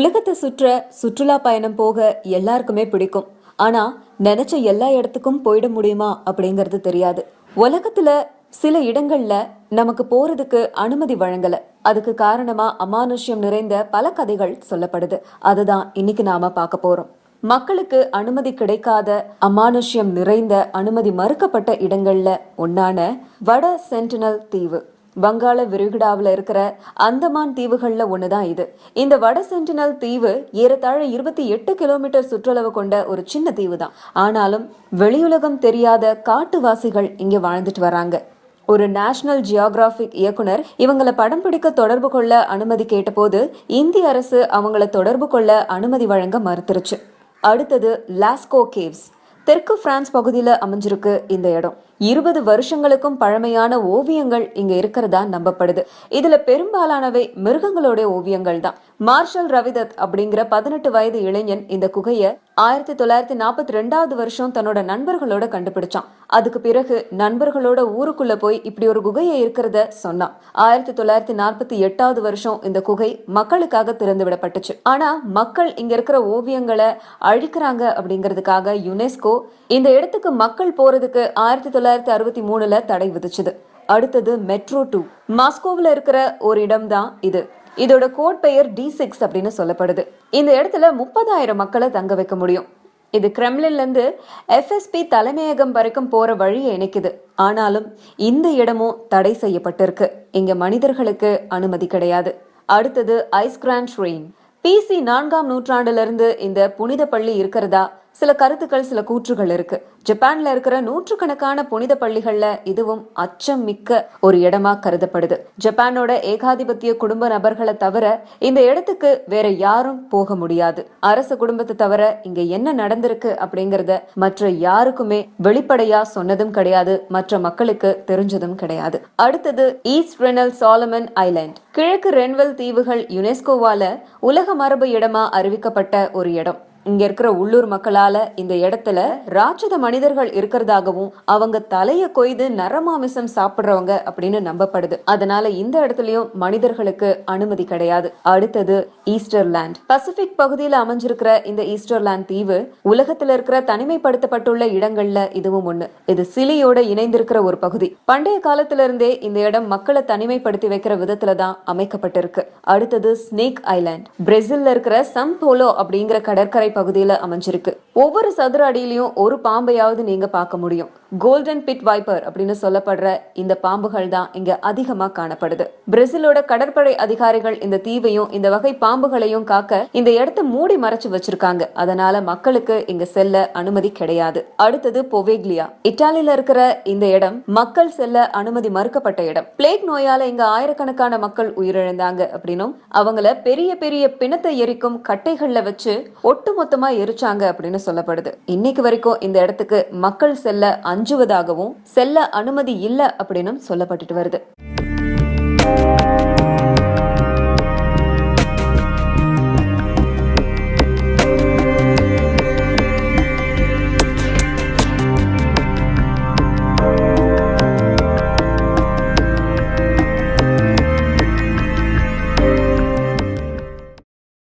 உலகத்தை சுற்ற சுற்றுலா பயணம் போக எல்லாருக்குமே பிடிக்கும். ஆனா நினைச்ச எல்லா இடத்துக்கும் போயிட முடியுமா அப்படிங்கறது தெரியாது. உலகத்துல சில இடங்கள்ல நமக்கு போறதுக்கு அனுமதி வழங்கல. அதுக்கு காரணமா அமானுஷ்யம் நிறைந்த பல கதைகள் சொல்லப்படுது. அதுதான் இன்னைக்கு நாம பார்க்க போறோம். மக்களுக்கு அனுமதி கிடைக்காத அமானுஷ்யம் நிறைந்த அனுமதி மறுக்கப்பட்ட இடங்கள்ல ஒன்னான வட சென்டினல் தீவு. வங்காள விரிகுடாவில் இருக்கிற அந்தமான் தீவுகளில் ஒன்று தான் இது. இந்த வட சென்டினல் தீவு ஏறத்தாழ இருபத்தி எட்டு கிலோமீட்டர் சுற்றளவு கொண்ட ஒரு சின்ன தீவு தான் ஆனாலும் வெளியுலகம் தெரியாத காட்டுவாசிகள் இங்கே வாழ்ந்துட்டு வராங்க. ஒரு நேஷனல் ஜியோகிராபிக் இயக்குனர் இவங்களை படம் பிடிக்க தொடர்பு கொள்ள அனுமதி கேட்டபோது இந்திய அரசு அவங்கள தொடர்பு கொள்ள அனுமதி வழங்க மறுத்துருச்சு. அடுத்தது லாஸ்கோ கேவ்ஸ். தெற்கு பிரான்ஸ் பகுதியில் அமைஞ்சிருக்கு இந்த இடம். இருபது வருஷங்களுக்கும் பழமையான ஓவியங்கள் இங்க இருக்கிறதா நம்பப்படுது. இதுல பெரும்பாலானவை மிருகங்களோட ஓவியங்கள் தான். மார்ஷல் ரவிதத் அப்படிங்கிற பதினெட்டு வயது இளைஞன் இந்த குகைய ஆயிரத்தி தொள்ளாயிரத்தி நாற்பத்தி ரெண்டாவது வருஷம் தன்னோட நண்பர்களோட கண்டுபிடிச்சான். அதுக்கு பிறகு நண்பர்களோட ஊருக்குள்ள போய் இப்படி ஒரு குகையை இருக்கிறத சொன்னான். ஆயிரத்தி தொள்ளாயிரத்தி நாற்பத்தி எட்டாவது வருஷம் இந்த குகை மக்களுக்காக திறந்து விடப்பட்டுச்சு. ஆனா மக்கள் இங்க இருக்கிற ஓவியங்களை அழிக்கிறாங்க அப்படிங்கிறதுக்காக யுனெஸ்கோ இந்த இடத்துக்கு மக்கள் போறதுக்கு ஆயிரத்தி தொள்ளாயிரத்தி அறுபத்தி மூணுல தடை விதிச்சுது. அடுத்தது மெட்ரோ டூ. மாஸ்கோவில் இருக்கிற ஒரு இடம் தான் இது. இதோட கோட் பெயர் டி சிக்ஸ் அப்படின்னு சொல்லப்படுது. இந்த இடத்துல முப்பதாயிரம் மக்களை தங்க வைக்க முடியும். இது கிரெம்லின்லேருந்து எஃப்எஸ்பி தலைமையகம் வரைக்கும் போகிற வழியை இணைக்குது. ஆனாலும் இந்த இடமும் தடை செய்யப்பட்டிருக்கு. இங்கே மனிதர்களுக்கு அனுமதி கிடையாது. அடுத்தது ஐஸ் கிராண்ட் ட்ரெயின் பிசி நான்காம் நூற்றாண்டுலேருந்து இந்த புனித பள்ளி இருக்கிறதா? சில கருத்துக்கள் சில கூற்றுகள் இருக்கு. ஜப்பான்ல இருக்கிற நூற்றுக்கணக்கான புனித பள்ளிகள்ல இதுவும் அச்சம் மிக்க ஒரு இடமா கருதப்படுது. ஜப்பானோட ஏகாதிபத்திய குடும்ப நபர்களை தவிர இந்த இடத்துக்கு வேற யாரும் போக முடியாது. அரச குடும்பத்தை தவிர இங்க என்ன நடந்திருக்கு அப்படிங்கறத மற்ற யாருக்குமே வெளிப்படையா சொன்னதும் கிடையாது. மற்ற மக்களுக்கு தெரிஞ்சதும் கிடையாது. அடுத்தது ஈஸ்ட் ரெனல் சாலமன் ஐலாண்ட். கிழக்கு ரென்வெல் தீவுகள் யுனெஸ்கோவால உலக மரபு இடமா அறிவிக்கப்பட்ட ஒரு இடம். இங்க இருக்கிற உள்ளூர் மக்களால இந்த இடத்துல ராட்சத மனிதர்கள் இருக்கிறதாகவும் அவங்க தலைய கொய்து நரமாமிசம் சாப்பிடுறவங்க அப்படின்னு நம்பப்படுது. அதனால இந்த இடத்துலயும் மனிதர்களுக்கு அனுமதி கிடையாது. அடுத்தது ஈஸ்டர்லேண்ட் பசிபிக் பகுதியில் அமைஞ்சிருக்கிற இந்த ஈஸ்டர்லேண்ட் தீவு உலகத்துல இருக்கிற தனிமைப்படுத்தப்பட்டுள்ள இடங்கள்ல இதுவும் ஒண்ணு. இது சிலியோட இணைந்திருக்கிற ஒரு பகுதி. பண்டைய காலத்துல இருந்தே இந்த இடம் மக்களை தனிமைப்படுத்தி வைக்கிற விதத்துல தான் அமைக்கப்பட்டிருக்கு. அடுத்தது ஸ்னேக் ஐலாண்ட். பிரேசில்ல இருக்கிற சம் போலோ அப்படிங்கிற கடற்கரை பகுதியில அமைஞ்சிருக்கு. ஒவ்வொரு சதுர அடியிலையும் ஒரு பாம்பையாவது நீங்க பார்க்க முடியும். கோல்டன் பிட் வைப்பர் அப்படின்னு சொல்லப்படுற இந்த பாம்புகள் தான் இங்க அதிகமா காணப்படுது. பிரேசிலோட கடற்படை அதிகாரிகள் இந்த தீவையும் இந்த வகை பாம்புகளையும் காக்க இந்த இடத்தை மூடி மறைச்சு வச்சிருக்காங்க. அதனால மக்களுக்கு இங்க செல்ல அனுமதி கிடையாது. அடுத்தது பொவேக்லியா. இத்தாலியில இருக்கிற இந்த இடம் மக்கள் செல்ல அனுமதி மறுக்கப்பட்ட இடம். பிளேக் நோயால இங்க ஆயிரக்கணக்கான மக்கள் உயிரிழந்தாங்க அப்படின்னும் அவங்கள பெரிய பெரிய பிணத்தை எரிக்கும் கட்டைகள்ல வச்சு ஒட்டுமொத்தமா எரிச்சாங்க அப்படின்னு சொல்லப்படுது. இன்னைக்கு வரைக்கும் இந்த இடத்துக்கு மக்கள் செல்ல அஞ்சுவதாகவும் செல்ல அனுமதி இல்லை அப்படின்னும் சொல்லப்பட்டுட்டு வருது.